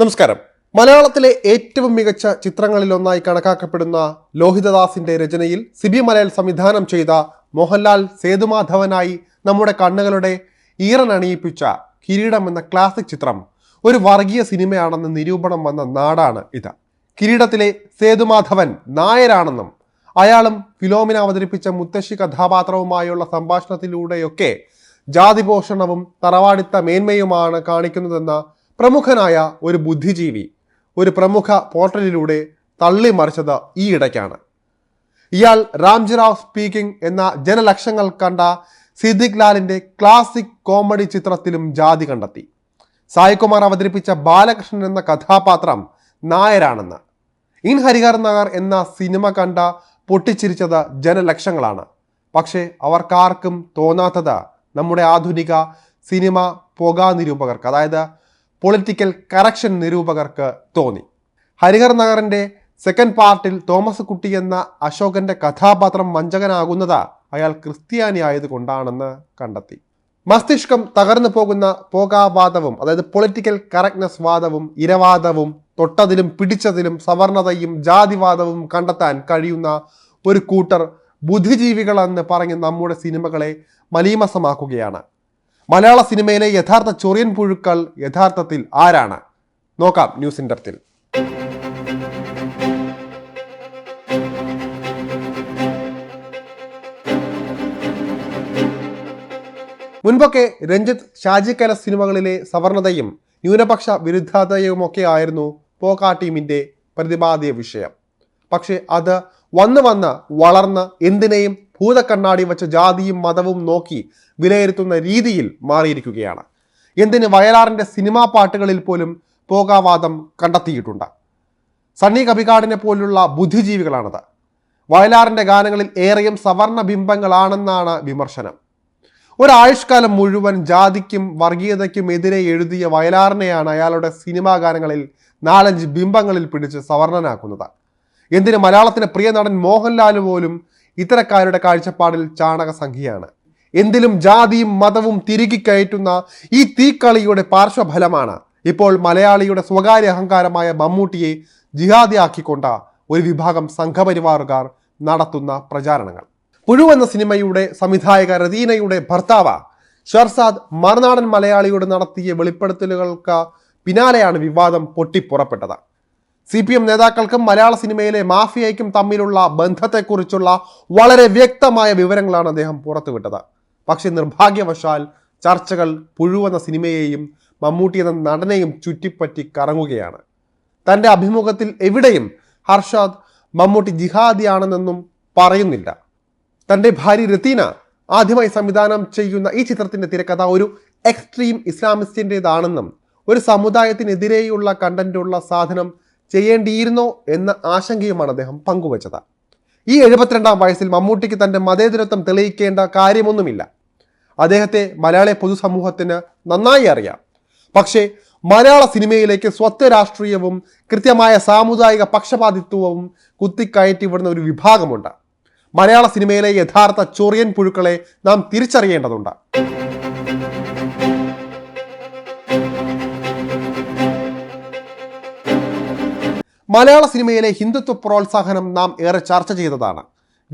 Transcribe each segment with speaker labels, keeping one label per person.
Speaker 1: നമസ്കാരം. മലയാളത്തിലെ ഏറ്റവും മികച്ച ചിത്രങ്ങളിലൊന്നായി കണക്കാക്കപ്പെടുന്ന ലോഹിതദാസിന്റെ രചനയിൽ സിബി മലയാൾ സംവിധാനം ചെയ്ത മോഹൻലാൽ സേതുമാധവനായി നമ്മുടെ കണ്ണുകളുടെ ഈറനണിയിപ്പിച്ച കിരീടം എന്ന ക്ലാസിക് ചിത്രം ഒരു വർഗീയ സിനിമയാണെന്ന് നിരൂപണം വന്ന നാടാണ് ഇത്. കിരീടത്തിലെ സേതുമാധവൻ നായരാണെന്നും അയാളും ഫിലോമിന അവതരിപ്പിച്ച മുത്തശ്ശി കഥാപാത്രവുമായുള്ള സംഭാഷണത്തിലൂടെയൊക്കെ ജാതിപോഷണവും തറവാടിത്ത മേന്മയുമാണ് കാണിക്കുന്നതെന്ന പ്രമുഖനായ ഒരു ബുദ്ധിജീവി ഒരു പ്രമുഖ പോർട്ടലിലൂടെ തള്ളിമറിച്ചത് ഈ ഇടയ്ക്കാണ്. ഇയാൾ രാംജിറാവ് സ്പീക്കിംഗ് എന്ന ജനലക്ഷങ്ങൾ കണ്ട സിദ്ദിഖ് ലാലിന്റെ ക്ലാസിക് കോമഡി ചിത്രത്തിലും ജാതി കണ്ടെത്തി. സായികുമാർ അവതരിപ്പിച്ച ബാലകൃഷ്ണൻ എന്ന കഥാപാത്രം നായരാണെന്ന്. ഇൻ ഹരിഹർ നഗർ എന്ന സിനിമ കണ്ട പൊട്ടിച്ചിരിച്ചത് ജനലക്ഷങ്ങളാണ്. പക്ഷേ അവർക്കാർക്കും തോന്നാത്തത് നമ്മുടെ ആധുനിക സിനിമ പുക നിരൂപകർക്ക് അതായത് പൊളിറ്റിക്കൽ കറക്ഷൻ നിരൂപകർക്ക് തോന്നി. ഹരിഹർ നഗറിന്റെ സെക്കൻഡ് പാർട്ടിൽ തോമസ് കുട്ടി എന്ന അശോകന്റെ കഥാപാത്രം വഞ്ചകനാകുന്നത് അയാൾ ക്രിസ്ത്യാനി ആയതുകൊണ്ടാണെന്ന് കണ്ടെത്തി. മസ്തിഷ്കം തകർന്നു പോകുന്ന പോകാവാദവും അതായത് പൊളിറ്റിക്കൽ കറക്റ്റ്നെസ് വാദവും ഇരവാദവും തൊട്ടതിലും പിടിച്ചതിലും സവർണതയും ജാതിവാദവും കണ്ടെത്താൻ കഴിയുന്ന ഒരു കൂട്ടർ ബുദ്ധിജീവികളെന്ന് പറഞ്ഞ് നമ്മുടെ സിനിമകളെ മലീമസമാക്കുകയാണ്. മലയാള സിനിമയിലെ യഥാർത്ഥ ചൊറിയൻ പുഴുക്കൾ യഥാർത്ഥത്തിൽ ആരാണ്? നോക്കാം ന്യൂസ് ഇൻഡർത്തിൽ മുൻപൊക്കെ രഞ്ജിത്ത് ഷാജി കൈലാസ് സിനിമകളിലെ സവർണതയും ന്യൂനപക്ഷ വിരുദ്ധതയുമൊക്കെ ആയിരുന്നു പോക്കാ ടീമിന്റെ പ്രതിപാദ്യ വിഷയം. പക്ഷേ അത് വന്ന് വന്ന് വളർന്ന് എന്തിനേയും ഭൂതക്കണ്ണാടി വച്ച് ജാതിയും മതവും നോക്കി വിലയിരുത്തുന്ന രീതിയിൽ മാറിയിരിക്കുകയാണ്. എന്തിന് വയലാറിന്റെ സിനിമാ പാട്ടുകളിൽ പോലും പോകാവാദം കണ്ടെത്തിയിട്ടുണ്ട്. സണ്ണി കപികാടിനെ പോലുള്ള ബുദ്ധിജീവികളാണത്. വയലാറിന്റെ ഗാനങ്ങളിൽ ഏറെയും സവർണ ബിംബങ്ങളാണെന്നാണ് വിമർശനം. ഒരായുഷ്കാലം മുഴുവൻ ജാതിക്കും വർഗീയതയ്ക്കും എതിരെ എഴുതിയ വയലാറിനെയാണ് അയാളുടെ സിനിമാ ഗാനങ്ങളിൽ നാലഞ്ച് ബിംബങ്ങളിൽ പിടിച്ച് സവർണനാക്കുന്നത്. എന്തിന് മലയാളത്തിലെ പ്രിയ നടൻ മോഹൻലാൽ പോലും ഇത്തരക്കാരുടെ കാഴ്ചപ്പാടിൽ ചാണക സംഖ്യയാണ്. എന്തിലും ജാതിയും മതവും തിരുകി കയറ്റുന്ന ഈ തീക്കളിയുടെ പാർശ്വഫലമാണ് ഇപ്പോൾ മലയാളിയുടെ സ്വകാര്യ അഹങ്കാരമായ മമ്മൂട്ടിയെ ജിഹാദിയാക്കിക്കൊണ്ട ഒരു വിഭാഗം സംഘപരിവാറുകാർ നടത്തുന്ന പ്രചാരണങ്ങൾ. പുഴു എന്ന സിനിമയുടെ സംവിധായക റദീനയുടെ ഭർത്താവ് ഷർസാദ് മറുനാടൻ മലയാളിയോട് നടത്തിയ വെളിപ്പെടുത്തലുകൾക്ക് പിന്നാലെയാണ് വിവാദം പൊട്ടിപ്പുറപ്പെട്ടത്. സി പി എം നേതാക്കൾക്കും മലയാള സിനിമയിലെ മാഫിയയ്ക്കും തമ്മിലുള്ള ബന്ധത്തെക്കുറിച്ചുള്ള വളരെ വ്യക്തമായ വിവരങ്ങളാണ് അദ്ദേഹം പുറത്തുവിട്ടത്. പക്ഷേ നിർഭാഗ്യവശാൽ ചർച്ചകൾ പുഴുവെന്ന സിനിമയെയും മമ്മൂട്ടി എന്ന നടനെയും ചുറ്റിപ്പറ്റി കറങ്ങുകയാണ്. തന്റെ അഭിമുഖത്തിൽ എവിടെയും ഹർഷാദ് മമ്മൂട്ടി ജിഹാദിയാണെന്നൊന്നും പറയുന്നില്ല. തന്റെ ഭാര്യ രത്തീന ആദ്യമായി സംവിധാനം ചെയ്യുന്ന ഈ ചിത്രത്തിന്റെ തിരക്കഥ ഒരു എക്സ്ട്രീം ഇസ്ലാമിസ്റ്റിന്റെതാണെന്നും ഒരു സമുദായത്തിനെതിരെയുള്ള കണ്ടന്റുള്ള സാധനം ചെയ്യേണ്ടിയിരുന്നോ എന്ന ആശങ്കയുമാണ് അദ്ദേഹം പങ്കുവച്ചത്. ഈ എഴുപത്തിരണ്ടാം വയസ്സിൽ മമ്മൂട്ടിക്ക് തന്റെ മതേതരത്വം തെളിയിക്കേണ്ട കാര്യമൊന്നുമില്ല. അദ്ദേഹത്തെ മലയാള പൊതുസമൂഹത്തിന് നന്നായി അറിയാം. പക്ഷേ മലയാള സിനിമയിലേക്ക് സ്വത്ത് രാഷ്ട്രീയവും കൃത്യമായ സാമുദായിക പക്ഷപാതിത്വവും കുത്തിക്കയറ്റി വിടുന്ന ഒരു വിഭാഗമുണ്ട്. മലയാള സിനിമയിലെ യഥാർത്ഥ ചൊറിയൻ പുഴുക്കളെ നാം തിരിച്ചറിയേണ്ടതുണ്ട്. മലയാള സിനിമയിലെ ഹിന്ദുത്വ പ്രോത്സാഹനം നാം ഏറെ ചർച്ച ചെയ്തതാണ്.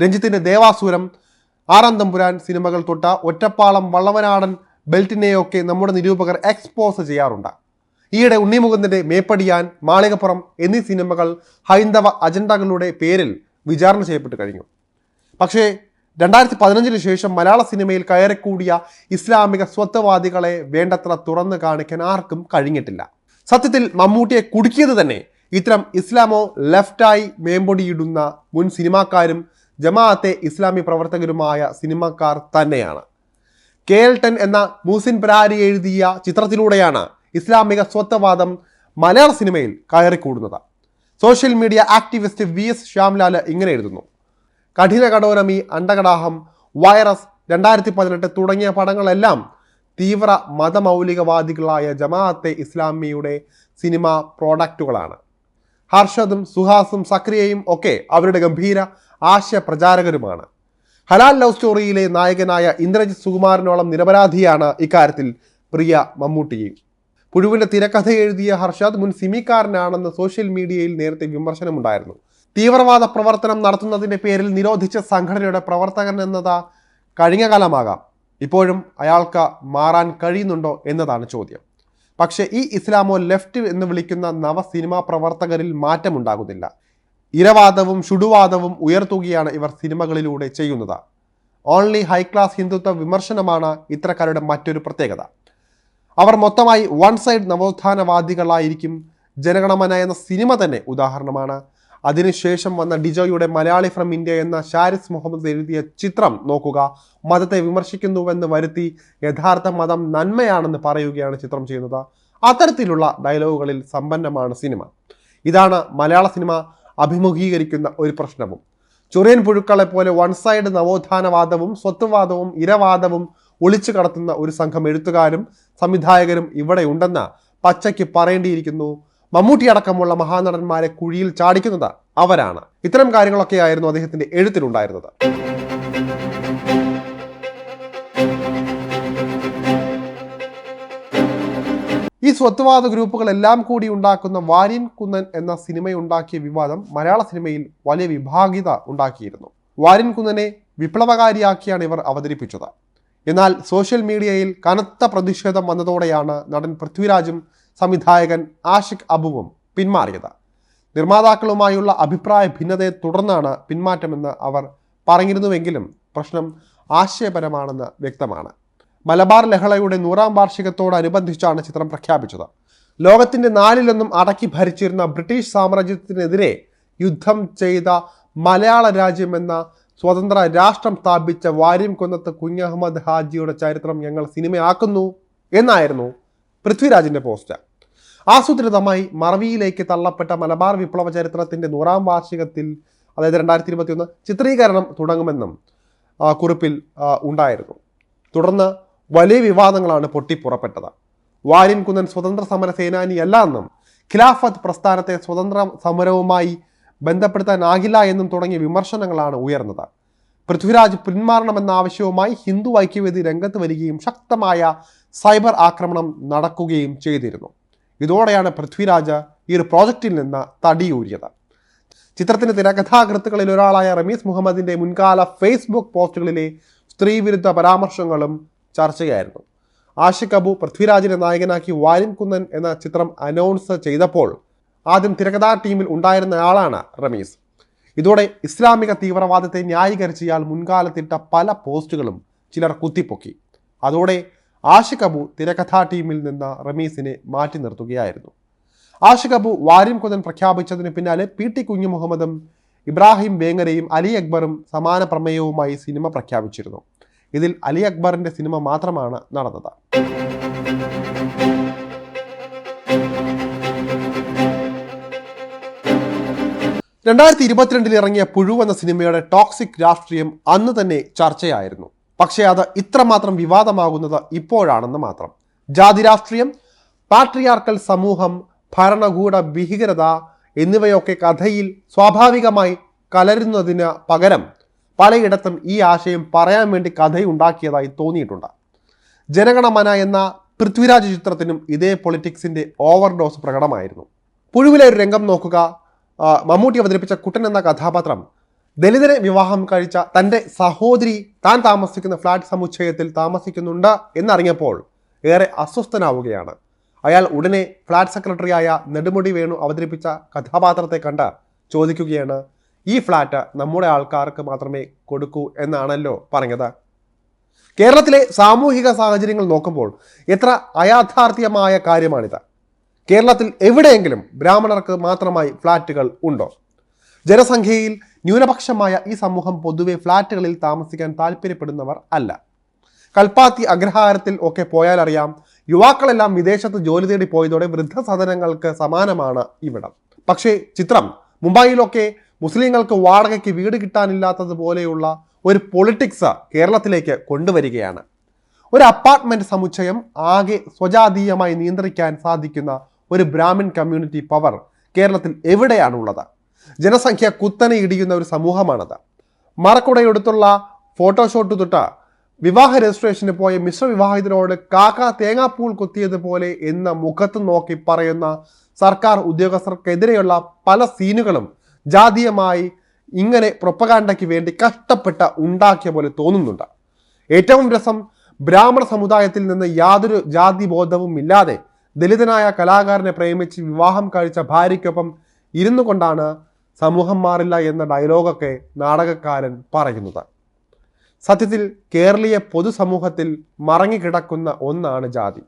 Speaker 1: രഞ്ജിത്തിന്റെ ദേവാസുരം ആറാം തമ്പുരാൻ സിനിമകൾ തൊട്ട ഒറ്റപ്പാളം വള്ളവനാടൻ ബെൽറ്റിനെയൊക്കെ നമ്മുടെ നിരൂപകർ എക്സ്പോസ് ചെയ്യാറുണ്ട്. ഈയിടെ ഉണ്ണിമുകുന്ദന്റെ മേപ്പടിയാൻ മാളികപ്പുറം എന്നീ സിനിമകൾ ഹൈന്ദവ അജണ്ടകളുടെ പേരിൽ വിചാരണ ചെയ്യപ്പെട്ട് കഴിഞ്ഞു. പക്ഷേ രണ്ടായിരത്തി പതിനഞ്ചിന് ശേഷം മലയാള സിനിമയിൽ കയറിക്കൂടിയ ഇസ്ലാമിക സ്വത്വവാദികളെ വേണ്ടത്ര തുറന്നു കാണിക്കാൻ ആർക്കും കഴിഞ്ഞിട്ടില്ല. സത്യത്തിൽ മമ്മൂട്ടിയെ കുടുക്കിയത് തന്നെ ഇത്തരം ഇസ്ലാമോ ലെഫ്റ്റായി മേമ്പൊടിയിടുന്ന മുൻ സിനിമാക്കാരും ജമാഅത്തെ ഇസ്ലാമി പ്രവർത്തകരുമായ സിനിമാക്കാർ തന്നെയാണ്. കെ എൽ ടെൻ എന്ന മൂസിൻ പരാരി എഴുതിയ ചിത്രത്തിലൂടെയാണ് ഇസ്ലാമിക സ്വത്വവാദം മലയാള സിനിമയിൽ കയറിക്കൂടുന്നത്. Social media activist V S Shyamlal ഇങ്ങനെ എഴുതുന്നു. കഠിന കടോരമി അണ്ടകടാഹം വൈറസ് രണ്ടായിരത്തി പതിനെട്ട് തുടങ്ങിയ പടങ്ങളെല്ലാം തീവ്ര മതമൗലികവാദികളായ ജമാഅത്തെ ഇസ്ലാമിയുടെ സിനിമ പ്രോഡക്റ്റുകളാണ്. ഹർഷദും സുഹാസും സക്രിയയും ഒക്കെ അവരുടെ ഗംഭീര ആശയ പ്രചാരകരുമാണ് ഹലാൽ ലവ് സ്റ്റോറിയിലെ നായകനായ ഇന്ദ്രജിത് സുകുമാരനോളം നിരപരാധിയാണ് ഇക്കാര്യത്തിൽ പ്രിയ മമ്മൂട്ടിയും. പുഴുവിന്റെ തിരക്കഥ എഴുതിയ ഹർഷാദ് മുൻ സിമിക്കാരനാണെന്ന് സോഷ്യൽ മീഡിയയിൽ നേരത്തെ വിമർശനമുണ്ടായിരുന്നു. തീവ്രവാദ പ്രവർത്തനം നടത്തുന്നതിന്റെ പേരിൽ നിരോധിച്ച സംഘടനയുടെ പ്രവർത്തകൻ എന്നത് കഴിഞ്ഞ കാലമാകാം. ഇപ്പോഴും അയാൾക്ക് മാറാൻ കഴിയുന്നുണ്ടോ എന്നതാണ് ചോദ്യം. പക്ഷേ ഈ ഇസ്ലാമോ ലെഫ്റ്റ് എന്ന് വിളിക്കുന്ന നവ സിനിമാ പ്രവർത്തകരിൽ മാറ്റമുണ്ടാകുന്നില്ല. ഇരവാദവും ഷുഡുവാദവും ഉയർത്തുകയാണ് ഇവർ സിനിമകളിലൂടെ ചെയ്യുന്നത്. ഓൺലി ഹൈ ക്ലാസ് ഹിന്ദുത്വ വിമർശനമാണ് ഇത്തരക്കാരുടെ മറ്റൊരു പ്രത്യേകത. അവർ മൊത്തമായി വൺ സൈഡ് നവോത്ഥാനവാദികളായിരിക്കും. ജനഗണമന എന്ന സിനിമ തന്നെ ഉദാഹരണമാണ്. അതിനുശേഷം വന്ന ഡിജോയുടെ മലയാളി ഫ്രം ഇന്ത്യ എന്ന ഷാരിസ് മുഹമ്മദ് എഴുതിയ ചിത്രം നോക്കുക. മതത്തെ വിമർശിക്കുന്നുവെന്ന് വരുത്തി യഥാർത്ഥ മതം നന്മയാണെന്ന് പറയുകയാണ് ചിത്രം ചെയ്യുന്നത്. അത്തരത്തിലുള്ള ഡയലോഗുകളിൽ സമ്പന്നമാണ് സിനിമ ഇതാണ് മലയാള സിനിമ അഭിമുഖീകരിക്കുന്ന ഒരു പ്രശ്നവും. ചൊറിയൻ പുഴുക്കളെ പോലെ വൺ സൈഡ് നവോത്ഥാനവാദവും സ്വത്വവാദവും ഇരവാദവും ഒളിച്ചു കടത്തുന്ന ഒരു സംഘം എഴുത്തുകാരും സംവിധായകരും ഇവിടെ ഉണ്ടെന്ന് പച്ചയ്ക്ക് പറയേണ്ടിയിരിക്കുന്നു. മമ്മൂട്ടി അടക്കമുള്ള മഹാനടന്മാരെ കുഴിയിൽ ചാടിക്കുന്നത് അവരാണ്. ഇത്തരം കാര്യങ്ങളൊക്കെയായിരുന്നു അദ്ദേഹത്തിന്റെ എഴുത്തിലുണ്ടായിരുന്നത്. ഈ സ്വത്വവാദ ഗ്രൂപ്പുകളെല്ലാം കൂടി ഉണ്ടാക്കുന്ന വാര്യൻ കുന്നൻ എന്ന സിനിമയുണ്ടാക്കിയ വിവാദം മലയാള സിനിമയിൽ വലിയ വിഭാഗിത ഉണ്ടാക്കിയിരുന്നു. വാര്യൻ കുന്നനെ വിപ്ലവകാരിയാക്കിയാണ് ഇവർ അവതരിപ്പിച്ചത്. എന്നാൽ സോഷ്യൽ മീഡിയയിൽ കനത്ത പ്രതിഷേധം വന്നതോടെയാണ് നടൻ പൃഥ്വിരാജും സംവിധായകൻ ആഷിഖ് അബുവും പിന്മാറിയത്. നിർമ്മാതാക്കളുമായുള്ള അഭിപ്രായ ഭിന്നതയെ തുടർന്നാണ് പിന്മാറ്റമെന്ന് അവർ പറഞ്ഞിരുന്നുവെങ്കിലും പ്രശ്നം ആശയപരമാണെന്ന് വ്യക്തമാണ്. മലബാർ ലഹളയുടെ നൂറാം വാർഷികത്തോടനുബന്ധിച്ചാണ് ചിത്രം പ്രഖ്യാപിച്ചത്. ലോകത്തിന്റെ നാലിലൊന്നും അടക്കി ഭരിച്ചിരുന്ന ബ്രിട്ടീഷ് സാമ്രാജ്യത്തിനെതിരെ യുദ്ധം ചെയ്ത മലയാള രാജ്യം എന്ന സ്വതന്ത്ര രാഷ്ട്രം സ്ഥാപിച്ച വാര്യം കൊന്നത്ത് കുഞ്ഞഹമ്മദ് ഹാജിയുടെ ചരിത്രം ഞങ്ങൾ സിനിമയാക്കുന്നു എന്നായിരുന്നു പൃഥ്വിരാജിന്റെ പോസ്റ്റ് ആസൂത്രിതമായി മറവിയിലേക്ക് തള്ളപ്പെട്ട മലബാർ വിപ്ലവ ചരിത്രത്തിന്റെ നൂറാം വാർഷികത്തിൽ അതായത് രണ്ടായിരത്തി ഇരുപത്തിയൊന്ന് ചിത്രീകരണം തുടങ്ങുമെന്നും കുറിപ്പിൽ ഉണ്ടായിരുന്നു. തുടർന്ന് വലിയ വിവാദങ്ങളാണ് പൊട്ടിപ്പുറപ്പെട്ടത്. വാര്യൻകുന്നൻ സ്വതന്ത്ര സമര സേനാനിയല്ല എന്നും ഖിലാഫത്ത് പ്രസ്ഥാനത്തെ സ്വതന്ത്ര സമരവുമായി ബന്ധപ്പെടുത്താനാകില്ല എന്നും തുടങ്ങിയ വിമർശനങ്ങളാണ് ഉയർന്നത്. പൃഥ്വിരാജ് പിന്മാറണമെന്ന ആവശ്യവുമായി ഹിന്ദു ഐക്യവേദി രംഗത്ത് വരികയും ശക്തമായ സൈബർ ആക്രമണം നടക്കുകയും ചെയ്തിരുന്നു. ഇതോടെയാണ് പൃഥ്വിരാജ് ഈ ഒരു പ്രോജക്റ്റിൽ നിന്ന് തടിയൂരിയത്. ചിത്രത്തിന്റെ തിരക്കഥാകൃത്തുക്കളിൽ ഒരാളായ റമീസ് മുഹമ്മദിന്റെ മുൻകാല ഫേസ്ബുക്ക് പോസ്റ്റുകളിലെ സ്ത്രീവിരുദ്ധ പരാമർശങ്ങളും ചർച്ചയായിരുന്നു. ആഷിഖ് അബു പൃഥ്വിരാജിനെ നായകനാക്കി വാലിൻ കുന്നൻ എന്ന ചിത്രം അനൗൺസ് ചെയ്തപ്പോൾ ആദ്യം തിരക്കഥാ ടീമിൽ ഉണ്ടായിരുന്ന ആളാണ് റമീസ്. ഇതോടെ ഇസ്ലാമിക തീവ്രവാദത്തെ ന്യായീകരിച്ച് ഇയാൾ മുൻകാലത്തിട്ട പല പോസ്റ്റുകളും ചിലർ കുത്തിപ്പൊക്കി. അതോടെ ആഷിഖ് അബു തിരക്കഥാ ടീമിൽ നിന്ന് റമീസിനെ മാറ്റി നിർത്തുകയായിരുന്നു. ആഷിഖ് അബു വാര്യം കുതൻ പ്രഖ്യാപിച്ചതിന് പിന്നാലെ പി ടി കുഞ്ഞു മുഹമ്മദും ഇബ്രാഹിം വേങ്ങരയും അലി അക്ബറും സമാന പ്രമേയവുമായി സിനിമ പ്രഖ്യാപിച്ചിരുന്നു. ഇതിൽ അലി അക്ബറിന്റെ സിനിമ മാത്രമാണ് നടന്നത്. രണ്ടായിരത്തി ഇരുപത്തിരണ്ടിൽ ഇറങ്ങിയ പുഴു എന്ന സിനിമയുടെ ടോക്സിക് രാഷ്ട്രീയം അന്ന് തന്നെ ചർച്ചയായിരുന്നു. പക്ഷേ അത് ഇത്രമാത്രം വിവാദമാകുന്നത് ഇപ്പോഴാണെന്ന് മാത്രം. ജാതി രാഷ്ട്രീയം പാട്രിയാർക്കൽ സമൂഹം ഭരണകൂട ഭീകരത എന്നിവയൊക്കെ കഥയിൽ സ്വാഭാവികമായി കലരുന്നതിന് പകരം പലയിടത്തും ഈ ആശയം പറയാൻ വേണ്ടി കഥയുണ്ടാക്കിയതായി തോന്നിയിട്ടുണ്ട്. ജനഗണമന എന്ന പൃഥ്വിരാജ് ചിത്രത്തിനും ഇതേ പൊളിറ്റിക്സിന്റെ ഓവർഡോസ് പ്രകടമായിരുന്നു. പുഴുവിലെ ഒരു രംഗം നോക്കുക. മമ്മൂട്ടി അവതരിപ്പിച്ച കുട്ടൻ എന്ന കഥാപാത്രം ദലിതരെ വിവാഹം കഴിച്ച തന്റെ സഹോദരി താൻ താമസിക്കുന്ന ഫ്ലാറ്റ് സമുച്ചയത്തിൽ താമസിക്കുന്നുണ്ട് എന്നറിഞ്ഞപ്പോൾ ഏറെ അസ്വസ്ഥനാവുകയാണ്. അയാൾ ഉടനെ ഫ്ലാറ്റ് സെക്രട്ടറിയായ നെടുമുടി വേണു അവതരിപ്പിച്ച കഥാപാത്രത്തെ കണ്ട് ചോദിക്കുകയാണ് ഈ ഫ്ലാറ്റ് നമ്മുടെ ആൾക്കാർക്ക് മാത്രമേ കൊടുക്കൂ എന്നാണല്ലോ പറഞ്ഞത്? കേരളത്തിലെ സാമൂഹിക സാഹചര്യങ്ങൾ നോക്കുമ്പോൾ എത്ര അയാഥാർത്ഥ്യമായ കാര്യമാണിത്. കേരളത്തിൽ എവിടെയെങ്കിലും ബ്രാഹ്മണർക്ക് മാത്രമായി ഫ്ലാറ്റുകൾ ഉണ്ടോ? ജനസംഖ്യയിൽ ന്യൂനപക്ഷമായ ഈ സമൂഹം പൊതുവെ ഫ്ലാറ്റുകളിൽ താമസിക്കാൻ താല്പര്യപ്പെടുന്നവർ അല്ല. കൽപ്പാത്തി അഗ്രഹാരത്തിൽ ഒക്കെ പോയാൽ അറിയാം യുവാക്കളെല്ലാം വിദേശത്ത് ജോലി തേടി പോയതോടെ വൃദ്ധസദനങ്ങൾക്ക് സമാനമാണ് ഇവിടം. പക്ഷേ ചിത്രം മുംബൈയിലൊക്കെ മുസ്ലിങ്ങൾക്ക് വാടകയ്ക്ക് വീട് കിട്ടാനില്ലാത്തതുപോലെയുള്ള ഒരു പൊളിറ്റിക്സ് കേരളത്തിലേക്ക് കൊണ്ടുവരികയാണ്. ഒരു അപ്പാർട്ട്മെന്റ് സമുച്ചയം ആകെ സ്വജാതീയമായി നിയന്ത്രിക്കാൻ സാധിക്കുന്ന ഒരു ബ്രാഹ്മിൺ കമ്മ്യൂണിറ്റി പവർ കേരളത്തിൽ എവിടെയാണുള്ളത്? ജനസംഖ്യ കുത്തനെ ഇടിയുന്ന ഒരു സമൂഹമാണത്. മറക്കുടയെടുത്തുള്ള ഫോട്ടോഷോട്ട് തൊട്ട് വിവാഹ രജിസ്ട്രേഷന് പോയ മിശ്ര വിവാഹിതരോട് കാക്ക തേങ്ങാപ്പൂൾ കുത്തിയതുപോലെ എന്ന മുഖത്ത് നോക്കി പറയുന്ന സർക്കാർ ഉദ്യോഗസ്ഥർക്കെതിരെയുള്ള പല സീനുകളും ജാതീയമായി ഇങ്ങനെ പ്രൊപ്പകാണ്ടയ്ക്ക് വേണ്ടി കഷ്ടപ്പെട്ട ഉണ്ടാക്കിയ പോലെ തോന്നുന്നുണ്ട്. ഏറ്റവും രസം ബ്രാഹ്മണ സമുദായത്തിൽ നിന്ന് യാതൊരു ജാതി ബോധവും ഇല്ലാതെ ദലിതനായ കലാകാരനെ പ്രേമിച്ച് വിവാഹം കഴിച്ച ഭാര്യയ്ക്കൊപ്പം ഇരുന്നു കൊണ്ടാണ് സമൂഹം മാറില്ല എന്ന ഡയലോഗൊക്കെ നാടകക്കാരൻ പറയുന്നത്. സത്യത്തിൽ കേരളീയ പൊതുസമൂഹത്തിൽ മറങ്ങിക്കിടക്കുന്ന ഒന്നാണ് ജാതി.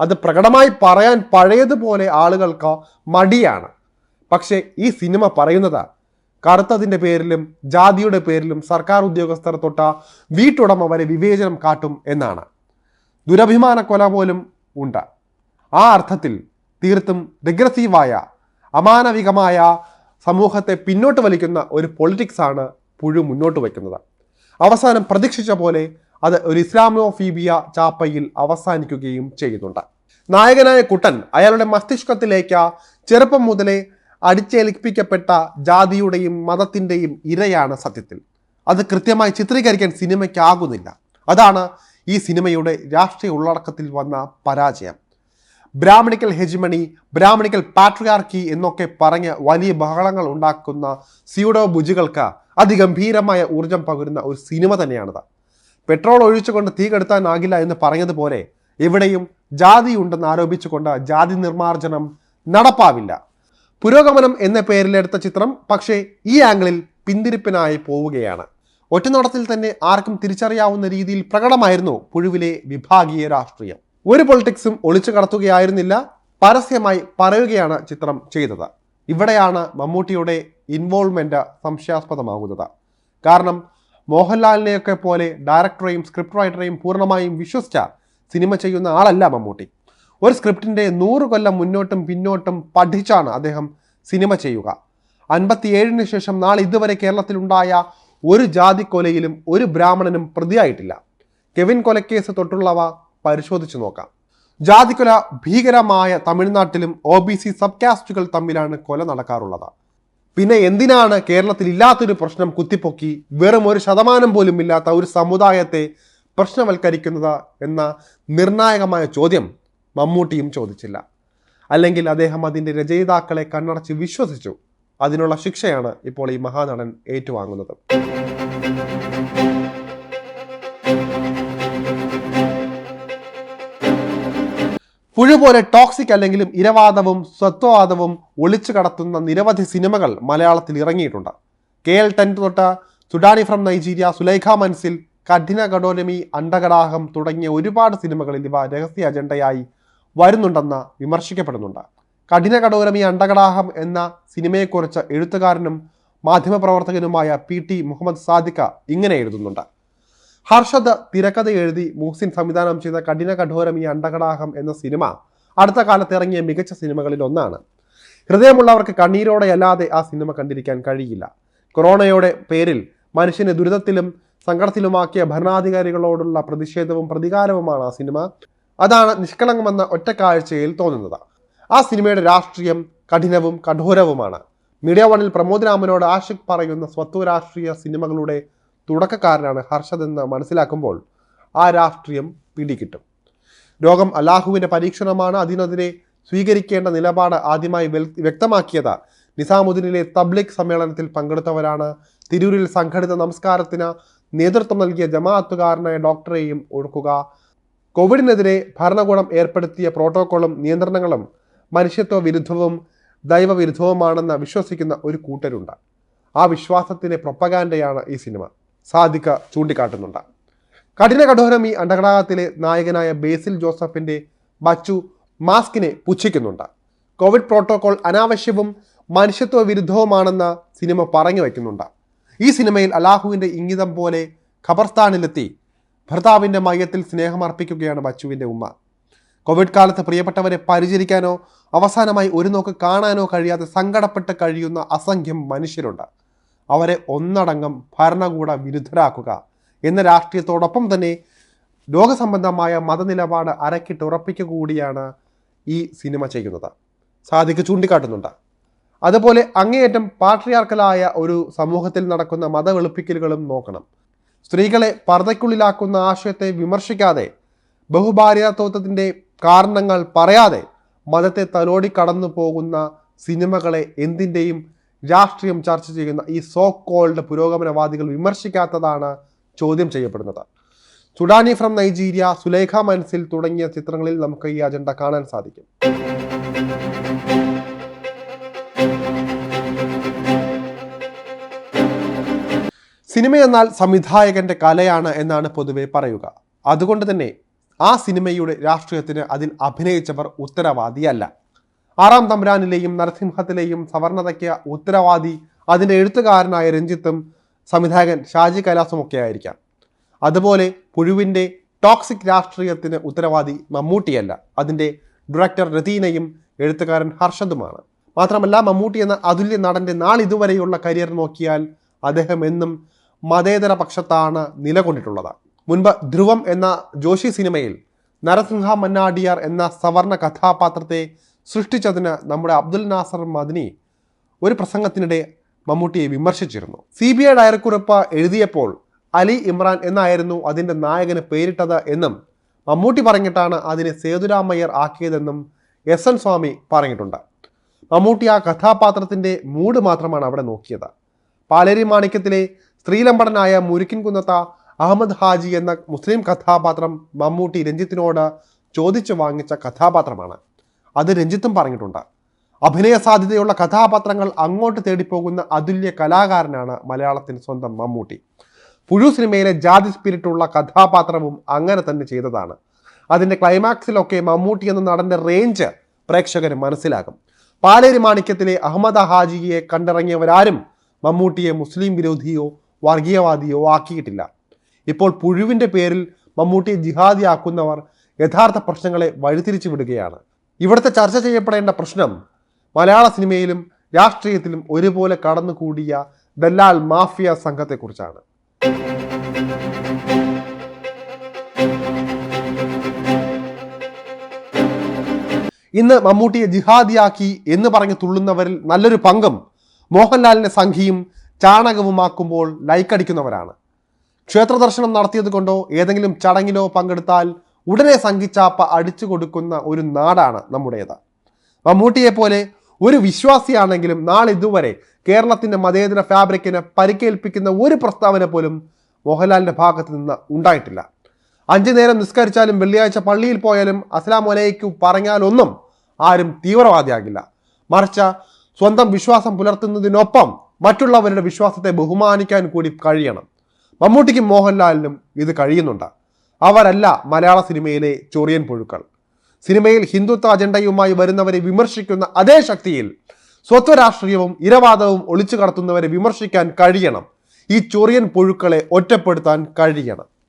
Speaker 1: അത് പ്രകടമായി പറയാൻ പഴയതുപോലെ ആളുകൾക്ക് മടിയാണ്. പക്ഷേ ഈ സിനിമ പറയുന്നത് കറുത്തതിന്റെ പേരിലും ജാതിയുടെ പേരിലും സർക്കാർ ഉദ്യോഗസ്ഥർ തൊട്ട വീട്ടുടമ വരെ വിവേചനം കാട്ടും എന്നാണ്. ദുരഭിമാന കൊല പോലും ഉണ്ട്. ആ അർത്ഥത്തിൽ തീർത്തും റിഗ്രസീവായ അമാനവികമായ സമൂഹത്തെ പിന്നോട്ട് വലിക്കുന്ന ഒരു പൊളിറ്റിക്സാണ് പുഴു മുന്നോട്ട് വയ്ക്കുന്നത്. അവസാനം പ്രതീക്ഷിച്ച പോലെ അത് ഒരു ഇസ്ലാമോഫീബിയ ചാപ്പയിൽ അവസാനിക്കുകയും ചെയ്യുന്നുണ്ട്. നായകനായ കുട്ടൻ അയാളുടെ മസ്തിഷ്കത്തിലേക്ക് ചെറുപ്പം മുതലേ അടിച്ചേൽപ്പിക്കപ്പെട്ട ജാതിയുടെയും മതത്തിന്റെയും ഇരയാണ് സത്യത്തിൽ. അത് കൃത്യമായി ചിത്രീകരിക്കാൻ സിനിമയ്ക്കാകുന്നില്ല. അതാണ് ഈ സിനിമയുടെ രാഷ്ട്രീയ ഉള്ളടക്കത്തിൽ വന്ന പരാജയം. ബ്രാഹ്മണിക്കൽ ഹെജിമണി ബ്രാഹ്മണിക്കൽ പാട്രിയാർക്കി എന്നൊക്കെ പറഞ്ഞ് വലിയ ബഹളങ്ങൾ ഉണ്ടാക്കുന്ന സ്യൂഡോ ബുജുകൾക്ക് അതിഗംഭീരമായ ഊർജം പകരുന്ന ഒരു സിനിമ തന്നെയാണിത്. പെട്രോൾ ഒഴിച്ചുകൊണ്ട് തീ കെടുത്താനാകില്ല എന്ന് പറഞ്ഞതുപോലെ എവിടെയും ജാതി ഉണ്ടെന്ന് ആരോപിച്ചുകൊണ്ട് ജാതി നിർമ്മാർജനം നടപ്പാവില്ല. പുരോഗമനം എന്ന പേരിലെടുത്ത ചിത്രം പക്ഷേ ഈ ആംഗിളിൽ പിന്തിരിപ്പിനായി പോവുകയാണ്. ഒറ്റനോട്ടത്തിൽ തന്നെ ആർക്കും തിരിച്ചറിയാവുന്ന രീതിയിൽ പ്രകടമായിരുന്നു പുഴുവിലെ വിഭാഗീയ രാഷ്ട്രീയം. ഒരു പൊളിറ്റിക്സും ഒളിച്ചു കടത്തുകയായിരുന്നില്ല. പരസ്യമായി പറയുകയാണ് ചിത്രം ചെയ്തത്. ഇവിടെയാണ് മമ്മൂട്ടിയുടെ ഇൻവോൾവ്മെന്റ് സംശയാസ്പദമാകുന്നത്. കാരണം മോഹൻലാലിനെയൊക്കെ പോലെ ഡയറക്ടറെയും സ്ക്രിപ്റ്റ് റൈറ്ററെയും പൂർണമായും വിശ്വസിച്ച സിനിമ ചെയ്യുന്ന ആളല്ല മമ്മൂട്ടി. ഒരു സ്ക്രിപ്റ്റിന്റെ നൂറ് കൊല്ലം മുന്നോട്ടും പിന്നോട്ടും പഠിച്ചാണ് അദ്ദേഹം സിനിമ ചെയ്യുക. അൻപത്തിയേഴിന് ശേഷം നാളെ ഇതുവരെ കേരളത്തിലുണ്ടായ ഒരു ജാതി കൊലയിലും ഒരു ബ്രാഹ്മണനും പ്രതിയായിട്ടില്ല. കെവിൻ കൊലക്കേസ് തൊട്ടുള്ളവ പരിശോധിച്ചു നോക്കാം. ജാതിക്കൊല ഭീകരമായ തമിഴ്നാട്ടിലും ഒ ബി സി സബ് കാസ്റ്റുകൾ തമ്മിലാണ് കൊല നടക്കാറുള്ളത്. പിന്നെ എന്തിനാണ് കേരളത്തിൽ ഇല്ലാത്തൊരു പ്രശ്നം കുത്തിപ്പൊക്കി വെറും ഒരു ശതമാനം പോലും ഇല്ലാത്ത ഒരു സമുദായത്തെ പ്രശ്നവൽക്കരിക്കുന്നത് എന്ന നിർണായകമായ ചോദ്യം മമ്മൂട്ടിയും ചോദിച്ചില്ല. അല്ലെങ്കിൽ അദ്ദേഹം അതിന്റെ രചയിതാക്കളെ കണ്ണടച്ച് വിശ്വസിച്ചു. അതിനുള്ള ശിക്ഷയാണ് ഇപ്പോൾ ഈ മഹാനടൻ ഏറ്റുവാങ്ങുന്നത്. പുഴു പോലെ ടോക്സിക് അല്ലെങ്കിലും ഇരവാദവും സ്വത്വവാദവും ഒളിച്ചു കടത്തുന്ന നിരവധി സിനിമകൾ മലയാളത്തിൽ ഇറങ്ങിയിട്ടുണ്ട്. കെ എൽ ടെൻ തൊട്ട് സുഡാനി ഫ്രം നൈജീരിയ സുലൈഖ മൻസിൽ കഠിന കടോലമി അണ്ടകടാഹം തുടങ്ങിയ ഒരുപാട് സിനിമകളിൽ ഇവ രഹസ്യ അജണ്ടയായി വരുന്നുണ്ടെന്ന് വിമർശിക്കപ്പെടുന്നുണ്ട്. കഠിന കടോലമി അണ്ടകടാഹം എന്ന സിനിമയെക്കുറിച്ച് എഴുത്തുകാരനും മാധ്യമപ്രവർത്തകനുമായ പി ടി മുഹമ്മദ് സാദിഖ ഇങ്ങനെ എഴുതുന്നുണ്ട്. ഹർഷദ് തിരക്കഥ എഴുതി മുഹ്സിൻ സംവിധാനം ചെയ്ത കഠിന കഠോരം ഈ അണ്ടകടാഹം എന്ന സിനിമ അടുത്ത കാലത്ത് ഇറങ്ങിയ മികച്ച സിനിമകളിൽ ഒന്നാണ്. ഹൃദയമുള്ളവർക്ക് കണ്ണീരോടെയല്ലാതെ ആ സിനിമ കണ്ടിരിക്കാൻ കഴിയില്ല. കൊറോണയുടെ പേരിൽ മനുഷ്യനെ ദുരിതത്തിലും സങ്കടത്തിലുമാക്കിയ ഭരണാധികാരികളോടുള്ള പ്രതിഷേധവും പ്രതികാരവുമാണ് ആ സിനിമ. അതാണ് നിഷ്കളങ്കമെന്ന ഒറ്റ കാഴ്ചയിൽ തോന്നുന്നത്. ആ സിനിമയുടെ രാഷ്ട്രീയം കഠിനവും കഠോരവുമാണ്. മീഡിയ വണിൽ പ്രമോദ് രാമനോട് ആഷിഖ് പറയുന്ന സ്വത്വ രാഷ്ട്രീയ സിനിമകളുടെ തുടക്കക്കാരനാണ് ഹർഷദ് എന്ന് മനസ്സിലാക്കുമ്പോൾ ആ രാഷ്ട്രീയം പിടികിട്ടും. രോഗം അല്ലാഹുവിന്റെ പരീക്ഷണമാണ്. അതിനെതിരെ സ്വീകരിക്കേണ്ട നിലപാട് ആദ്യമായി വ്യക്തമാക്കിയത് നിസാമുദ്ദീനിലെ തബ്ലിക് സമ്മേളനത്തിൽ പങ്കെടുത്തവരാണ്. തിരൂരിൽ സംഘടിത നമസ്കാരത്തിന് നേതൃത്വം നൽകിയ ജമാഅത്തുകാരനായ ഡോക്ടറെയും ഒഴുക്കുക. കോവിഡിനെതിരെ ഭരണകൂടം ഏർപ്പെടുത്തിയ പ്രോട്ടോക്കോളും നിയന്ത്രണങ്ങളും മനുഷ്യത്വ വിരുദ്ധവും ദൈവവിരുദ്ധവുമാണെന്ന് വിശ്വസിക്കുന്ന ഒരു കൂട്ടരുണ്ട്. ആ വിശ്വാസത്തിന്റെ പ്രൊപ്പഗാൻഡയാണ് ഈ സിനിമ. സാധിക ചൂണ്ടിക്കാട്ടുന്നുണ്ട്. കഠിന കഠോരം ഈ അണ്ടകടാകത്തിലെ നായകനായ ബേസിൽ ജോസഫിന്റെ ബച്ചു മാസ്കിനെ പുച്ഛിക്കുന്നുണ്ട്. കോവിഡ് പ്രോട്ടോകോൾ അനാവശ്യവും മനുഷ്യത്വ വിരുദ്ധവുമാണെന്ന സിനിമ പറഞ്ഞു വയ്ക്കുന്നുണ്ട് ഈ സിനിമയിൽ അലാഹുവിന്റെ ഇംഗിതം പോലെ ഖബർസ്ഥാനിലെത്തി ഭർത്താവിന്റെ മയത്തിൽ സ്നേഹമർപ്പിക്കുകയാണ് ബച്ചുവിന്റെ ഉമ്മ. കോവിഡ് കാലത്ത് പ്രിയപ്പെട്ടവരെ പരിചരിക്കാനോ അവസാനമായി ഒരു നോക്ക് കാണാനോ കഴിയാതെ സങ്കടപ്പെട്ട് കഴിയുന്ന അസംഖ്യം മനുഷ്യരുണ്ട്. അവരെ ഒന്നടങ്കം ഭരണകൂട വിരുദ്ധരാക്കുക. എന്ന രാഷ്ട്രീയത്തോടൊപ്പം തന്നെ രോഗസംബന്ധമായ മതനിലപാട് അരക്കിട്ടുറപ്പിക്കുക കൂടിയാണ് ഈ സിനിമ ചെയ്യുന്നത്. സാധിക്ക് ചൂണ്ടിക്കാട്ടുന്നുണ്ട്. അതുപോലെ അങ്ങേയറ്റം പാട്രിയാർക്കലായ ഒരു സമൂഹത്തിൽ നടക്കുന്ന മതവെളുപ്പിക്കലുകളും നോക്കണം. സ്ത്രീകളെ പർദ്ദയ്ക്കുള്ളിലാക്കുന്ന ആശയത്തെ വിമർശിക്കാതെ ബഹുഭാര്യാത്വത്തിന്റെ കാരണങ്ങൾ പറയാതെ മതത്തെ തലോടി കടന്നു പോകുന്ന സിനിമകളെ എന്തിന്റെയും രാഷ്ട്രീയം ചർച്ച ചെയ്യുന്ന ഈ സോ കോൾഡ് പുരോഗമനവാദികൾ വിമർശിക്കാത്തതാണ് ചോദ്യം ചെയ്യപ്പെടുന്നത്. സുഡാനി ഫ്രം നൈജീരിയ സുലേഖ മൻസിൽ തുടങ്ങിയ ചിത്രങ്ങളിൽ നമുക്ക് ഈ അജണ്ട കാണാൻ സാധിക്കും. സിനിമ എന്നാൽ സംവിധായകന്റെ കലയാണ് എന്നാണ് പൊതുവെ പറയുക. അതുകൊണ്ട് തന്നെ ആ സിനിമയുടെ രാഷ്ട്രീയത്തിന് അതിൽ അഭിനയിച്ചവർ ഉത്തരവാദിയല്ല. ആറാം തമ്പുരാനിലെയും നരസിംഹത്തിലെയും സവർണതയ്ക്ക് ഉത്തരവാദി അതിന്റെ എഴുത്തുകാരനായ രഞ്ജിത്തും സംവിധായകൻ ഷാജി കൈലാസുമൊക്കെ ആയിരിക്കാം അതുപോലെ പുഴുവിന്റെ ടോക്സിക് രാഷ്ട്രീയത്തിന് ഉത്തരവാദി മമ്മൂട്ടിയല്ല. അതിന്റെ ഡയറക്ടർ രതീനയും എഴുത്തുകാരൻ ഹർഷദുമാണ്. മാത്രമല്ല മമ്മൂട്ടി എന്ന അതുല്യ നടന്റെ നാളിതുവരെയുള്ള കരിയർ നോക്കിയാൽ അദ്ദേഹം എന്നും മതേതര പക്ഷത്താണ് നിലകൊണ്ടിട്ടുള്ളത്. മുൻപ് ധ്രുവം എന്ന ജോഷി സിനിമയിൽ നരസിംഹ മന്നാടിയാർ എന്ന സവർണ കഥാപാത്രത്തെ സൃഷ്ടിച്ചതിന് നമ്മുടെ അബ്ദുൽ നാസർ മദിനി ഒരു പ്രസംഗത്തിനിടെ മമ്മൂട്ടിയെ വിമർശിച്ചിരുന്നു. സി ബി ഐ ഡയറക്കുറിപ്പ് എഴുതിയപ്പോൾ അലി ഇമ്രാൻ എന്നായിരുന്നു അതിന്റെ നായകന് പേരിട്ടത് എന്നും മമ്മൂട്ടി പറഞ്ഞിട്ടാണ് അതിനെ സേതുരാമയ്യർ ആക്കിയതെന്നും എസ് എൻ സ്വാമി പറഞ്ഞിട്ടുണ്ട്. മമ്മൂട്ടി ആ കഥാപാത്രത്തിന്റെ മൂഡ് മാത്രമാണ് അവിടെ നോക്കിയത്. പാലേരി മാണിക്യത്തിലെ സ്ത്രീലമ്പടനായ മുരുക്കിൻ കുന്നത്ത അഹമ്മദ് ഹാജി എന്ന മുസ്ലിം കഥാപാത്രം മമ്മൂട്ടി രഞ്ജിത്തിനോട് ചോദിച്ചു വാങ്ങിച്ച കഥാപാത്രമാണ്. അത് രഞ്ജിത്തും പറഞ്ഞിട്ടുണ്ട്. അഭിനയ സാധ്യതയുള്ള കഥാപാത്രങ്ങൾ അങ്ങോട്ട് തേടിപ്പോകുന്ന അതുല്യ കലാകാരനാണ് മലയാളത്തിന് സ്വന്തം മമ്മൂട്ടി. പുഴു സിനിമയിലെ ജാതി സ്പിരിറ്റുള്ള കഥാപാത്രവും അങ്ങനെ തന്നെ ചെയ്തതാണ്. അതിന്റെ ക്ലൈമാക്സിലൊക്കെ മമ്മൂട്ടി എന്ന നടന്റെ റേഞ്ച് പ്രേക്ഷകന് മനസ്സിലാകും. പാലേരി മാണിക്യത്തിലെ അഹമ്മദ് ഹാജിയെ കണ്ടിറങ്ങിയവരാരും മമ്മൂട്ടിയെ മുസ്ലിം വിരോധിയോ വർഗീയവാദിയോ ആക്കിയിട്ടില്ല. ഇപ്പോൾ പുഴുവിന്റെ പേരിൽ മമ്മൂട്ടിയെ ജിഹാദിയാക്കുന്നവർ യഥാർത്ഥ പ്രശ്നങ്ങളെ വഴിതിരിച്ചു വിടുകയാണ് ഇവിടുത്തെ ചർച്ച ചെയ്യപ്പെടേണ്ട പ്രശ്നം മലയാള സിനിമയിലും രാഷ്ട്രീയത്തിലും ഒരുപോലെ കടന്നുകൂടിയ ദല്ലാൽ മാഫിയ സംഘത്തെക്കുറിച്ചാണ്. ഇന്ന് മമ്മൂട്ടിയെ ജിഹാദിയാക്കി എന്ന് പറഞ്ഞ് തുള്ളുന്നവരിൽ നല്ലൊരു പങ്കും മോഹൻലാലിനെ സംഘിയും ചാണകവുമാക്കുമ്പോൾ ലൈക്കടിക്കുന്നവരാണ്. ക്ഷേത്ര ദർശനം നടത്തിയത് കൊണ്ടോ ഏതെങ്കിലും ചടങ്ങിലോ പങ്കെടുത്താൽ ഉടനെ സംഘിച്ചാപ്പ അടിച്ചു കൊടുക്കുന്ന ഒരു നാടാണ് നമ്മുടേത്. മമ്മൂട്ടിയെ പോലെ ഒരു വിശ്വാസിയാണെങ്കിലും നാളെ ഇതുവരെ കേരളത്തിന്റെ മതേതര ഫാബ്രിക്കിനെ പരിക്കേൽപ്പിക്കുന്ന ഒരു പ്രസ്താവന പോലും മോഹൻലാലിന്റെ ഭാഗത്ത് നിന്ന് ഉണ്ടായിട്ടില്ല. അഞ്ചു നേരം നിസ്കരിച്ചാലും വെള്ളിയാഴ്ച പള്ളിയിൽ പോയാലും അസ്ലാം ഒലയ്ക്കു പറഞ്ഞാലൊന്നും ആരും തീവ്രവാദിയാകില്ല. മറിച്ച് സ്വന്തം വിശ്വാസം പുലർത്തുന്നതിനൊപ്പം മറ്റുള്ളവരുടെ വിശ്വാസത്തെ ബഹുമാനിക്കാൻ കൂടി കഴിയണം. മമ്മൂട്ടിക്കും മോഹൻലാലിനും ഇത് കഴിയുന്നുണ്ട്. അവരല്ല മലയാള സിനിമയിലെ ചൊറിയൻ പുഴുക്കൾ. സിനിമയിൽ ഹിന്ദുത്വ അജണ്ടയുമായി വരുന്നവരെ വിമർശിക്കുന്ന അതേ ശക്തിയിൽ സ്വത്വരാഷ്ട്രീയവും ഇരവാദവും ഒളിച്ചു കടത്തുന്നവരെ വിമർശിക്കാൻ കഴിയണം. ഈ ചൊറിയൻ പുഴുക്കളെ ഒറ്റപ്പെടുത്താൻ കഴിയണം.